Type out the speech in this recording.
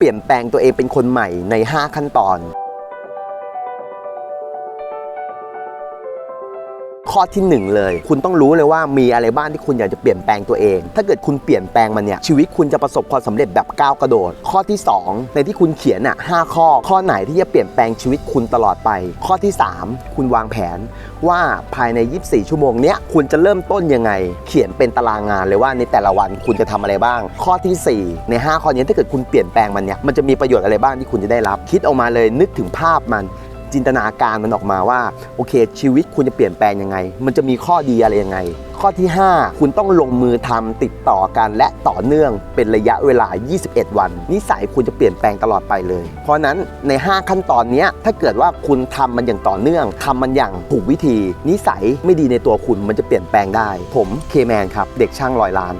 เปลี่ยนแปลงตัวเองเป็นคนใหม่ใน 5 ขั้นตอน ข้อที่หนึ่งเลย คุณต้องรู้เลยว่ามีอะไรบ้างที่คุณอยากจะเปลี่ยนแปลงตัวเอง ถ้าเกิดคุณเปลี่ยนแปลงมันเนี่ยชีวิตคุณจะประสบความสำเร็จแบบก้าวกระโดด ข้อที่ 2 ในที่คุณเขียนอะหข้อ ข้อไหนที่จะเปลี่ยนแปลงชีวิตคุณตลอดไป ข้อที่ 3 คุณวางแผนว่าภายใน 24 ชั่วโมงเนี้ยคุณจะเริ่มต้นยังไง เขียนเป็นตารางงานเลยว่าในแต่ละวันคุณจะทำอะไรบ้าง ข้อทีสี่ 4 ใน 5 ข้อนี้ถ้าเกิดคุณเปลี่ยนแปลงมันเนี่ยมันจะมีประโยชน์อะไรบ้างที่คุณจะได้รับ คิดออกมาเลยนึกถึงภาพมัน จินตนาการมันออกมาว่าโอเค ชีวิตคุณจะเปลี่ยนแปลงยังไง มันจะมีข้อดีอะไรยังไง ข้อที่ 5 คุณต้องลงมือทำติดต่อกันและต่อเนื่องเป็นระยะเวลา 21 วัน นิสัยคุณจะเปลี่ยนแปลงตลอดไปเลย เพราะนั้นใน 5 ขั้นตอนนี้ถ้าเกิดว่าคุณทำมันอย่างต่อเนื่องทำมันอย่างถูกวิธี นิสัยไม่ดีในตัวคุณมันจะเปลี่ยนแปลงได้ ผมเคแมนครับ เด็กช่างร้อยล้าน